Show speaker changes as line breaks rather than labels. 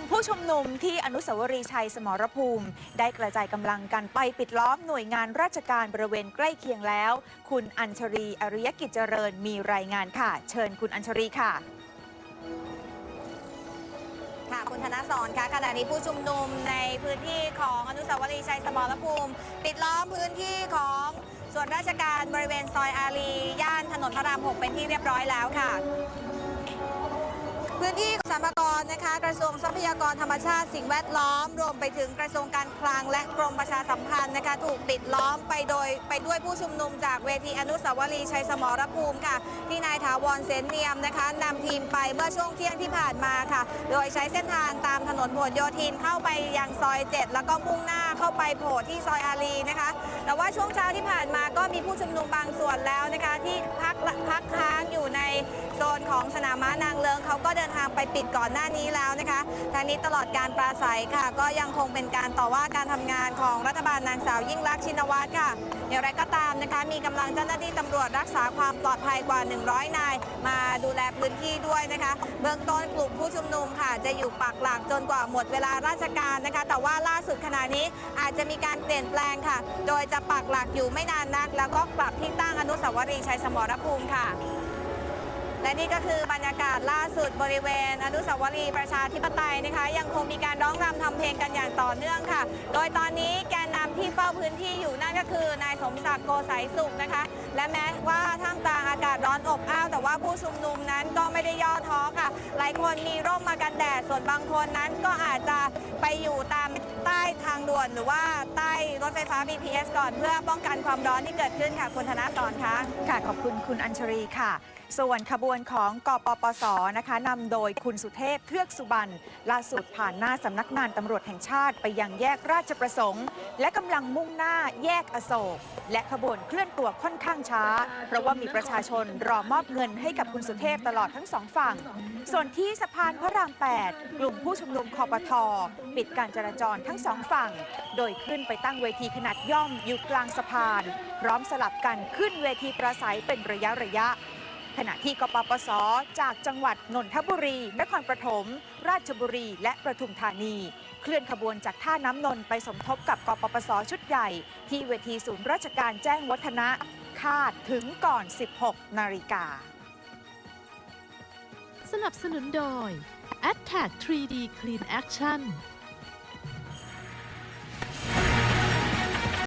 ลุ่มผู้ชุมนุมที่อนุสาวรีย์ชัยสมรภูมิ ได้กระจายกำลังกันไปปิดล้อมหน่วยงานราชการบริเวณใกล้เคียงแล้ว คุณอัญชรีอริยกิจเจริญมีรายงานค่ะ เชิญคุณอัญชรีค่ะ
ค่ะคุณธนสรคะขณะนี้ผู้ชุมนุมในพื้นที่ของอนุสาวรีย์ชัยสมรภูมิ ปิดล้อมพื้นที่ของส่วนราชการบริเวณซอยอารีย่านถนนพระราม 6 เป็นที่เรียบร้อยแล้วค่ะ พื้นที่สรรพากรนะคะ กระทรวงทรัพยากรธรรมชาติสิ่งแวดล้อม รวมไปถึงกระทรวงการคลังและกรมประชาสัมพันธ์นะคะ ถูกปิดล้อมไปโดยไปด้วยผู้ชุมนุมจากเวทีอนุสาวรีย์ชัยสมรภูมิค่ะ ที่นายถาวรเสนเนียมนะคะนำทีมไปเมื่อช่วงเที่ยงที่ผ่านมาค่ะ โดยใช้เส้นทางตามถนนพหลโยธินเข้าไปยังซอย 7 แล้วก็มุ่งหน้าเข้าไปโผล่ที่ซอยอารีนะคะ แต่ว่าช่วงเช้าที่ผ่านมาก็มีผู้ชุมนุมบางส่วนแล้วนะคะ ที่พักพักค้างอยู่ในโซนของสนามม้านางเลิง ไปปิดก่อนหน้านี้แล้วนะคะทางนี้ตลอดการปราศัยค่ะ ก็ยังคงเป็นการต่อว่าการทำงานของรัฐบาลนางสาวยิ่งรักชินวัตรค่ะอย่างไรก็ตามนะคะ มีกำลังเจ้าหน้าที่ตำรวจรักษาความปลอดภัยกว่า 100 นาย มาดูแลพื้นที่ด้วยนะคะ เบื้องต้นกลุ่มผู้ชุมนุมค่ะ จะอยู่ปักหลักจนกว่าหมดเวลาราชการนะคะ แต่ว่าล่าสุดขณะนี้อาจจะมีการเปลี่ยนแปลงค่ะ โดยจะปักหลักอยู่ไม่นานนัก แล้วก็กลับที่ตั้งอนุสาวรีย์ชัยสมรภูมิค่ะ และนี่ก็คือบรรยากาศล่าสุดบริเวณ อนุสาวรีย์ประชาธิปไตยนะคะ ยังคงมีการร้องรำทำเพลงกันอย่างต่อเนื่องค่ะ โดยตอนนี้แกนนำที่เฝ้าพื้นที่อยู่นั่นก็คือนายสมศักดิ์โกสัยสุขนะคะ และแม้ว่าท่ามกลางอากาศร้อนอบอ้าว แต่ว่าผู้ชุมนุมนั้นก็ไม่ได้ย่อท้อค่ะ หลายคนมีร่มมากันแดดส่วนบางคนนั้นก็อาจจะไปอยู่ตามใต้ทางด่วน หรือว่าใต้รถไฟฟ้า BTS ก่อนเพื่อป้องกันความร้อนที่เกิดขึ้นค่ะคุณธนาสอนคะ
ค่ะขอบคุณคุณอัญชรีค่ะ ส่วนขบวนของกปปสนะคะนำโดยคุณสุเทพเทือกสุบรรณล่าสุดผ่านหน้าสำนักงานตำรวจแห่งชาติไปยังแยกราชประสงค์ และกำลังมุ่งหน้าแยกอโศก และขบวนเคลื่อนตัวค่อนข้างช้า เพราะว่ามีประชาชนรอมอบเงินให้กับคุณสุเทพตลอดทั้งสองฝั่ง ส่วนที่สะพานพระราม 8 กลุ่มผู้ชุมนุมคอปทอปิดการจราจรทั้งสองฝั่ง โดยขึ้นไปตั้งเวทีขนาดย่อมอยู่กลางสะพาน พร้อมสลับกันขึ้นเวทีประสัยเป็นระยะระยะ ขณะที่กปปส จากจังหวัดนนทบุรี นครปฐม ราชบุรี และประทุมธานี เคลื่อนขบวนจากท่าน้ำนนท์ไปสมทบกับกปปส ชุดใหญ่ ที่เวทีศูนย์ราชการแจ้งวัฒนะ คาดถึงก่อน 16 นาฬิกา
สนับสนุนโดย a t t a c 3D Clean Action